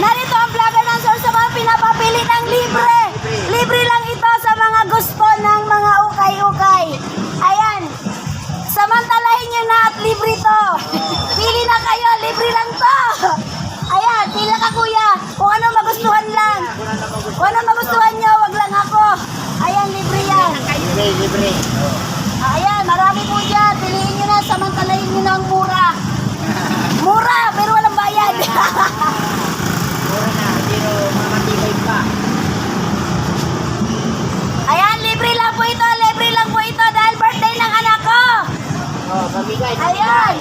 Narito ang vlogger ng Sorsogon, pinapapili ng libre. Libre lang ito sa mga gusto ng mga ukay-ukay. Ayan. Samantalahin nyo na at libre to. Pili na kayo, libre lang to. Ayan, pila ka kuya. Kung ano magustuhan lang. Kung ano magustuhan nyo, wag lang ako. Ayan, libre yan. Libre, libre. Ayan, marami po dyan. Piliin nyo na, samantalahin nyo na ang mura. Mura, pero Ayan.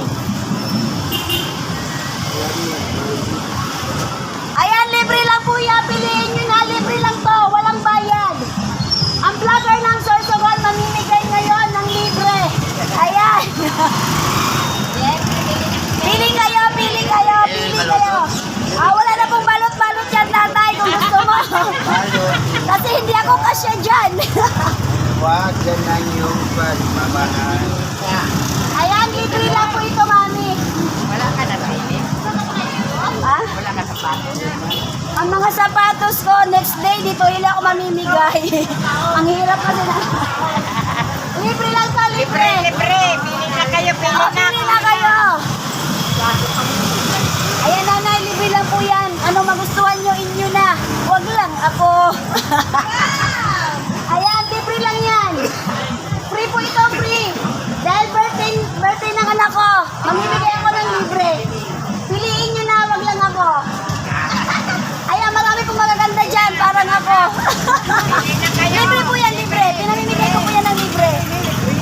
Ayan, libre lang po yan. Piliin nyo na, libre lang to. Walang bayad. Ang vlogger ng Sorsogon mamimigay ngayon ng libre. Ayan. pili kayo, pili kayo, pili kayo. Ah, wala na pong balot-balot yan, tatay, kung gusto mo. Kasi hindi ako kasya dyan. Huwag ganun yung pagmamahal. Ayan, libre lang po ito, mami. Wala ka na pili. Ha? Wala ka sapatos. Ang mga sapatos ko, next day, dito nila ako mamimigay. Ang hirap kasi na. libre lang to, libre. libre. Pili na kayo, pili O, pili na kayo. Ako. libre po yan, libre. Pinamimigay ko po yan ng libre.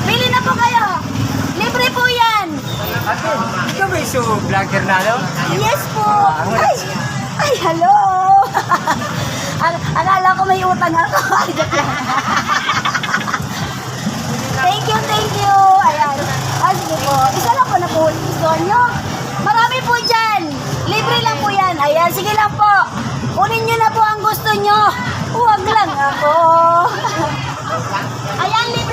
Pili na po kayo. Libre po yan. Ate, ikaw ba yung vlogger na, no? Yes po. Ay, ay hello. Ak- Akala ko may utang ako. Ay, thank you, thank you. Ayan. Ah, sige po. Isa lang po na po. Gusto nyo? Marami po dyan. Libre lang po yan. Ayan, sige lang po. Kunin nyo na po ang gusto nyo. Huwag lang ako. Ayan, libre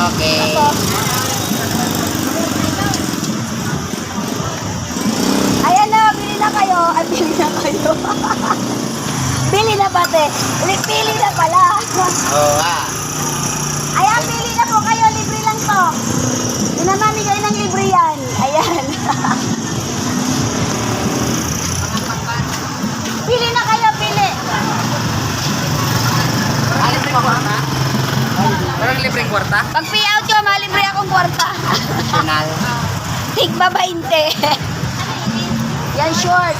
Okay. Ayan na, pili na kayo. Ay, pili na kayo. pili na pati. Li- Pili na pala. Oh, ah. Ayan, pili na po kayo. Libre lang to. Pinamamigay ng libre yan. Ayan. pili na kayo, pili. Alis mo kwarta? Parang libreng kwarta? Pag payout ko, malibre akong kwarta. National. Tigba 20. Yan short.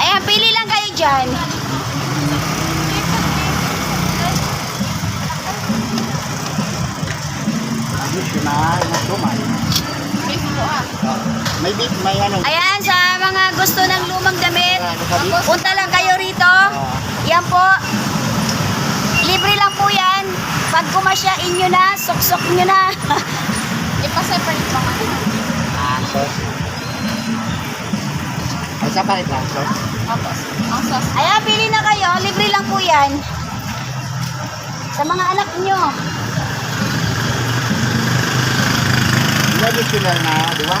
Ayan, pili lang kayo dyan. National. National. May bit, may ano. Ayan, sa mga gusto ng lumang damit, punta lang. Yan po. Libre lang po yan. Pag kumasya, inyo na, suksok nyo na. Ipa-separate pa kami. Ah, sos. Ay, sa palit lang, sos. Tapos, ang sauce. Ayan, pili na kayo. Libre lang po yan. Sa mga anak nyo. Lagi sila na, di ba?